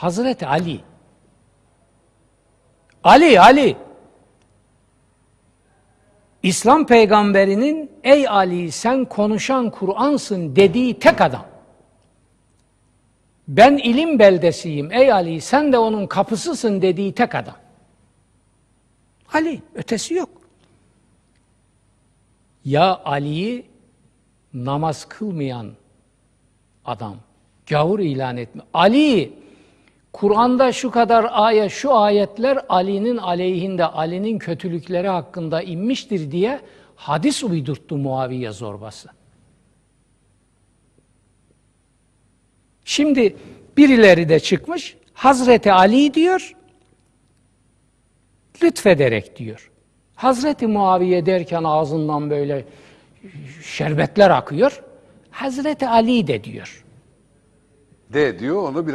Hazreti Ali. Ali, Ali. İslam peygamberinin ey Ali sen konuşan Kur'ansın dediği tek adam. Ben ilim beldesiyim ey Ali sen de onun kapısısın dediği tek adam. Ali, ötesi yok. Ya Ali'yi namaz kılmayan adam, gavur ilan etme. Ali, Kur'an'da şu kadar ayet, şu ayetler Ali'nin aleyhinde, Ali'nin kötülükleri hakkında inmiştir diye hadis uydurttu Muaviye zorbası. Şimdi birileri de çıkmış, Hazreti Ali diyor, lütfederek diyor. Hazreti Muaviye derken ağzından böyle şerbetler akıyor. Hazreti Ali de diyor. De diyor onu biraz